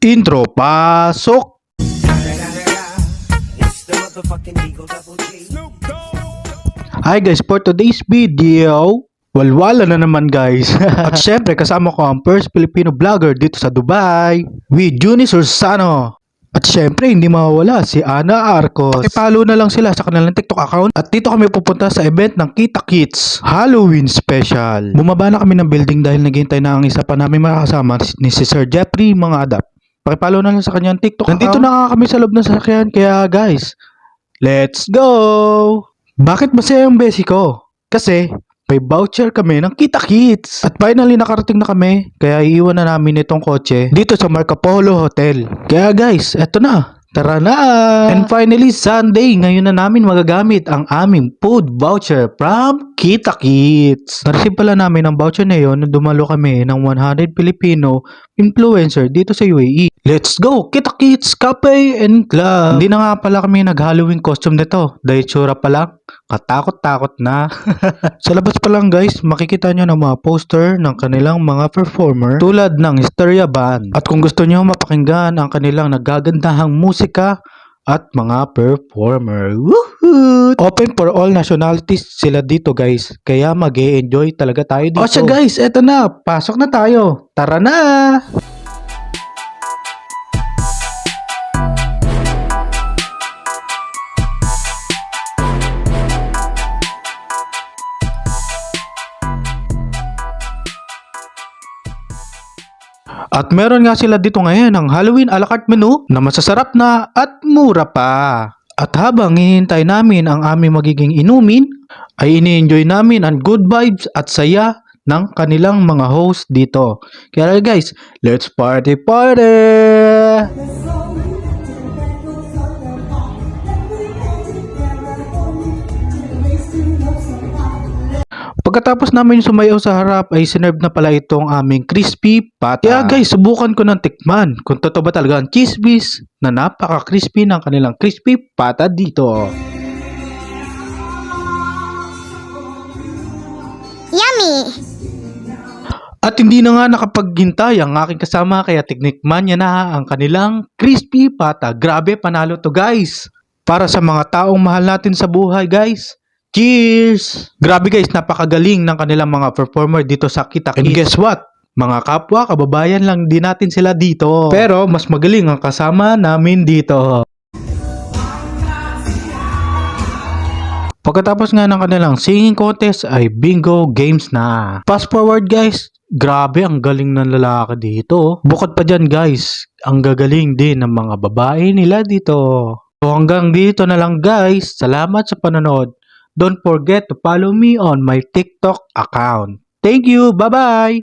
Intro, pasok! Hi guys, for today's video, walwala na naman guys. At syempre, kasama ko ang first Filipino vlogger dito sa Dubai, with Eunice Ursano. At syempre, hindi mawawala si Ana Arcos. Pakipalo na lang sila sa kanilang TikTok account. At dito kami pupunta sa event ng Kita Kids Halloween Special. Bumaba na kami ng building dahil naghihintay na ang isa pa namin makakasama ni si Sir Jeffrey mga adap. Pakipalo na lang sa kanyang TikTok Nandito na nga kami sa loob ng sasakyan, kaya guys, let's go! Bakit masaya ang besi ko? Kasi, may voucher kami ng Kita Kids. At finally nakarating na kami, kaya iiwan na namin itong kotse dito sa Marco Polo Hotel. Kaya guys, eto na. Tara na! And finally, Sunday, ngayon na namin magagamit ang aming food voucher from Kita Kids. Nareceive pala namin ang voucher na yon nung dumalo kami ng 100 Filipino influencer dito sa UAE. Let's go! Kita Kids Cafe and Club! Hindi na nga pala kami nag-Halloween costume nito. Dahil tsura pa lang, katakot-takot na. sa labas pa lang guys, makikita nyo ng mga poster ng kanilang mga performer tulad ng Hysteria Band. At kung gusto nyo mapakinggan ang kanilang nagagandahang musika at mga performer. Woohoo! Open for all nationalities sila dito guys. Kaya mag enjoy talaga tayo dito. O siya guys, eto na. Pasok na tayo. Tara na! At meron nga sila dito ngayon ang Halloween a la carte menu na masasarap na at mura pa. At habang hinihintay namin ang aming magiging inumin, ay ini-enjoy namin ang good vibes at saya ng kanilang mga host dito. Kaya guys, let's party party! Pagkatapos namin sumayaw sa harap ay sinerve na pala itong aming crispy pata. Kaya guys, subukan ko ng tikman kung totoo ba talaga ang cheese whiz na napaka-crispy ng kanilang crispy pata dito. Yummy! At hindi na nga nakapaghintay ang aking kasama kaya tiknikman niya na ang kanilang crispy pata. Grabe, panalo to guys. Para sa mga taong mahal natin sa buhay guys. Cheers! Grabe guys, napakagaling ng kanilang mga performer dito sa Kita And guess what? Mga kapwa, kababayan lang din natin sila dito. Pero mas magaling ang kasama namin dito. Pagkatapos nga ng kanilang singing contest ay bingo games na. Fast forward guys, grabe ang galing ng lalaki dito. Bukod pa dyan guys, ang gagaling din ng mga babae nila dito. So hanggang dito na lang guys, salamat sa panonood. Don't forget to follow me on my TikTok account. Thank you, bye-bye!